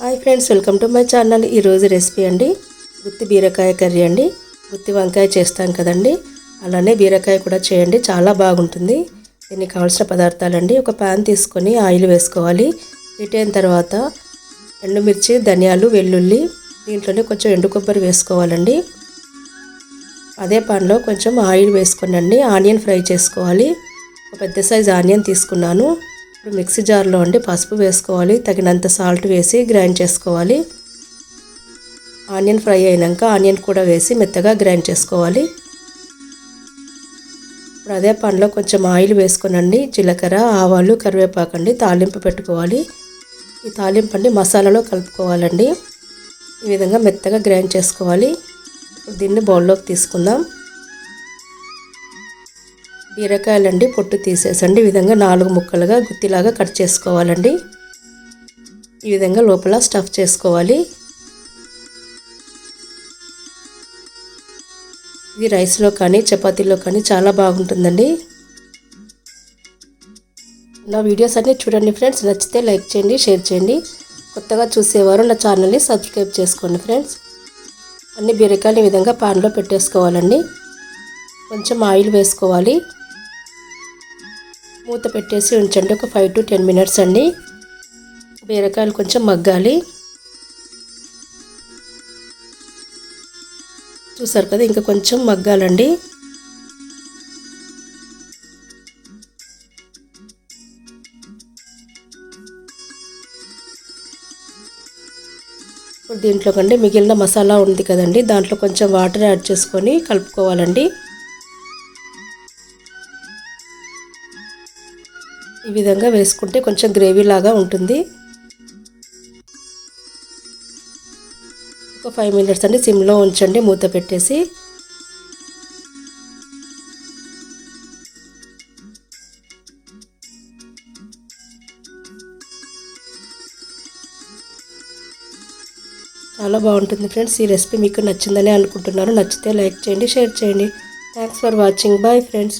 Hi friends welcome to my channel. ఈరోజు recipe అండి గుత్తి బీరకాయ కర్రీ అండి. గుత్తి వంకాయ చేస్తాం కదండి. అలానే బీరకాయ కూడా చేయండి చాలా బాగుంటుంది. దీనికి కావాల్సిన పదార్థాలండి ఒక ప్యాన్ తీసుకొని ఆయిల్ వేసుకోవాలి. హీట్ అయిన తర్వాత ఎండుమిర్చి ధనియాలు వెల్లుల్లి దీంట్లోనే కొంచెం ఎండు కొబ్బరి వేసుకోవాలండి. అదే పాన్లో కొంచెం ఆయిల్ వేసుకోనండి ఆనియన్ ఫ్రై చేసుకోవాలి. ఒక పెద్ద సైజ్ ఆనియన్ తీసుకున్నాను. ఇప్పుడు మిక్సీ జార్లో అండి పసుపు వేసుకోవాలి తగినంత సాల్ట్ వేసి గ్రైండ్ చేసుకోవాలి. ఆనియన్ ఫ్రై అయినాక ఆనియన్ కూడా వేసి మెత్తగా గ్రైండ్ చేసుకోవాలి. ఇప్పుడు అదే పండ్లో కొంచెం ఆయిల్ వేసుకునండి జీలకర్ర ఆవాలు కరివేపాకు అండి తాలింపు పెట్టుకోవాలి. ఈ తాలింపు అండి మసాలాలో కలుపుకోవాలండి. ఈ విధంగా మెత్తగా గ్రైండ్ చేసుకోవాలి. ఇప్పుడు దీన్ని బౌల్లోకి తీసుకుందాం. బీరకాయలండి పొట్టు తీసేసండి. ఈ విధంగా నాలుగు ముక్కలుగా గుత్తిలాగా కట్ చేసుకోవాలండి. ఈ విధంగా లోపల స్టఫ్ చేసుకోవాలి. ఇది రైస్లో కానీ చపాతీలో కానీ చాలా బాగుంటుందండి. నా వీడియోస్ అన్నీ చూడండి ఫ్రెండ్స్. నచ్చితే లైక్ చేయండి షేర్ చేయండి. కొత్తగా చూసేవారు నా ఛానల్ని సబ్స్క్రైబ్ చేసుకోండి ఫ్రెండ్స్. అన్ని బీరకాయలు ఈ విధంగా పాన్లో పెట్టేసుకోవాలండి. కొంచెం ఆయిల్ వేసుకోవాలి. మూత పెట్టేసి ఉంచండి. ఒక ఫైవ్ టు టెన్ మినిట్స్ అండి. బీరకాయలు కొంచెం మగ్గాలి. చూసారు కదా ఇంకా కొంచెం మగ్గాలండి. ఇప్పుడు దీంట్లో కండి మిగిలిన మసాలా ఉంది కదండి. దాంట్లో కొంచెం వాటర్ యాడ్ చేసుకొని కలుపుకోవాలండి. ఈ విధంగా వేసుకుంటే కొంచెం గ్రేవీ లాగా ఉంటుంది. ఒక ఫైవ్ మినిట్స్ అండి సిమ్లో ఉంచండి మూత పెట్టేసి. చాలా బాగుంటుంది ఫ్రెండ్స్ ఈ రెసిపీ మీకు నచ్చిందని అనుకుంటున్నాను. నచ్చితే లైక్ చేయండి షేర్ చేయండి. Thanks for watching. Bye friends.